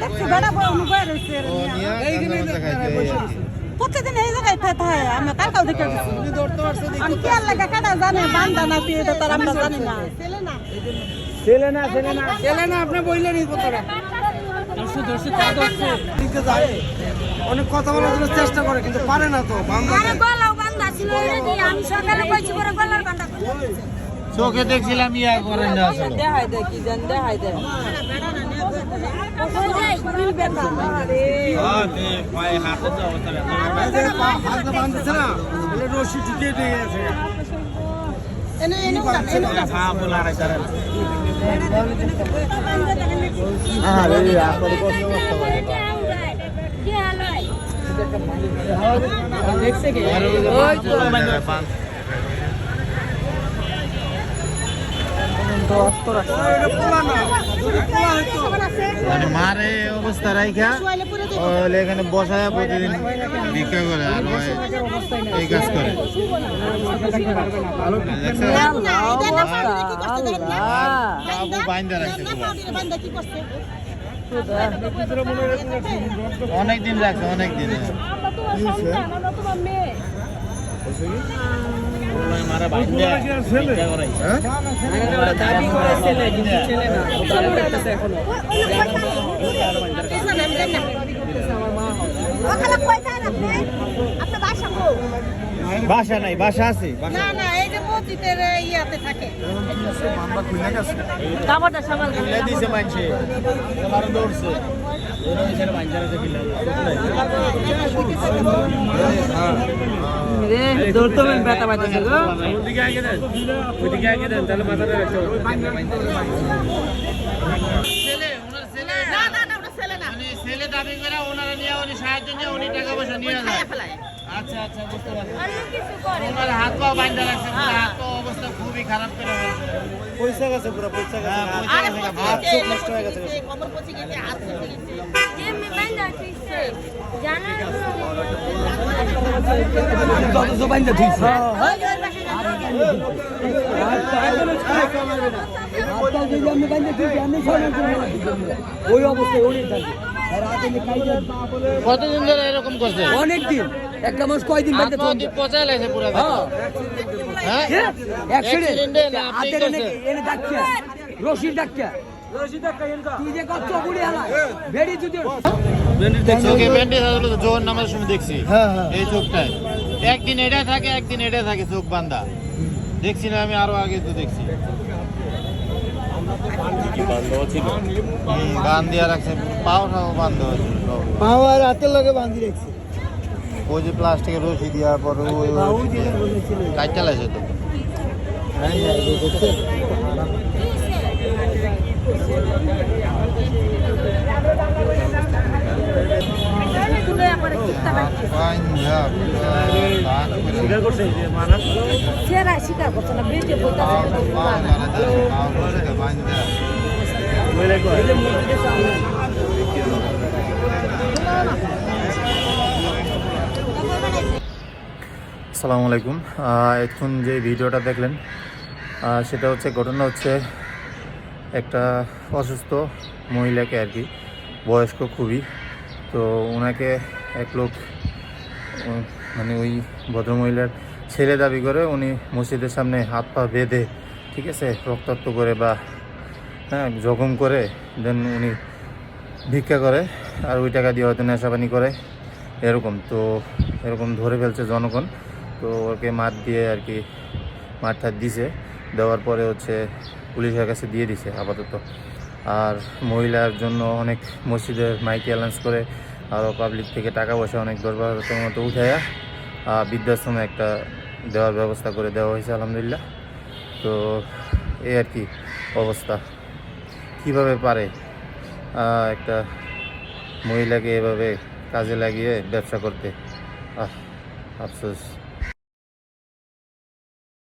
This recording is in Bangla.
দেখছি বেড়া বড় মুখে রয়েছে নিয়া এই আর কি। প্রত্যেকদিন এই জায়গায় থাকে আমি কালকাও দেখে আমি কে লাগা কাটা জানে বান্দা না কি এটা তার আমরা জানি না। ছেলে না ছেলে না আপনি বললেন এই কথাটা। অনেক কথা বলার জন্য চেষ্টা করে কিন্তু পারে না তো আরে ছিল আমি সকালে কইছি পরে গলার বান্ধা চোখে দেখছিলাম ইয়া করেন না। দেখাই দেয় কি জান দেখাই দেয় রশি ঢুকিয়ে দিয়ে গেছে এনে এনে উড়ান এনে উড়ান আরে আপনার কষ্ট করতে পারে কি মানে এটা পোলা না যদি পোলা হইতো মানে মারে অবস্থা রাইখা শুয়াইলে হলে এখানে বসায় প্রতিদিন ভিক্ষা করে আর ওই এই কাজ করে। দেখছেন? না এটা না পাউডারে কি করছে দেখেন না না না জানি না না না রে দৌড়তে ব্যথা না না না ওটা ছেলে না। ছেলে দাবি করে ওনারা নিয়ে উনি সাহায্য নিয়ে উনি টাকা পয়সা নিয়ে যায়। আচ্ছা আচ্ছা বুঝতে পারছি। অন্য কিছু করে ওনার হাত পা বাইন্ধা রাখছে হাত পা অবস্থা খুবই খারাপ করে পয়সা গেছে পুরো পয়সা গেছে। আরে হাত চোখ নষ্ট হয়ে গেছে। কমর পচে গেছে হাত পচে গেছে। এমনি বান্ধা ঠিকছে জানার যত ওই অবস্থায় অনেক থাকে কতদিন ধরে এরকম করছে? অনেক দিন একটা মাস কয়দিন পা দিয়ে পচা লাগছে পুরো হ্যাঁ। হ্যাঁ? অ্যাক্সিডেন্ট এনে? এনে ডাক্তার রশির ডাক্তার তুই যে কত বুড়ি হালা। বেড়ি যদি চোখে ব্যান্ডেজ আসলে তো জোহর নামাজের সময় দেখছি। এই চোখটায়। একদিন এটা থাকে একদিন এটা থাকে চোখ বান্ধা দেখছি না আমি আরও আগে তো দেখছি। হুম, বান দিয়া রাখছে পাও বান্ধ পাও আর হাতের লগে বাঁধি রাখছি। ওই যে প্লাস্টিকের রশি দেওয়ার পর লাগছে তো। পাঞ্জাব বান করে সেরা স্বীকার করছে না বেটে বলতে আসসালামু আলাইকুম। এখন যে ভিডিওটা দেখলেন সেটা হচ্ছে ঘটনা হচ্ছে একটা অসুস্থ মহিলাকে আর কি বয়স্ক খুবই। তো ওনাকে এক লোক মানে ওই ভদ্রমহিলার ছেলে দাবি করে উনি মসজিদের সামনে হাত পা বেঁধে, ঠিক আছে, রক্তাক্ত করে বা হ্যাঁ জখম করে দেন উনি ভিক্ষা করে আর ওই টাকা দিয়ে হয়তো নেশাপানি করে, এরকম। তো এরকম ধরে ফেলছে জনগণ। তো ওকে মার দিয়ে আর কি মার ঠার দিছে। দেওয়ার পরে হচ্ছে পুলিশের কাছে দিয়ে দিছে, আপাতত। আর মহিলার জন্য অনেক মসজিদের মাইক অ্যালাউন্স করে আরও পাবলিক থেকে টাকা পয়সা অনেক দশ বারো হাজার টাকার মতো উঠাইয়া। বৃদ্ধাশ্রমে একটা দেওয়ার ব্যবস্থা করে দেওয়া হয়েছে, আলহামদুলিল্লাহ। তো এই আর কি অবস্থা। কীভাবে পারে? একটা মহিলাকে এভাবে কাজে লাগিয়ে ব্যবসা করতে। আহ, আফসোস।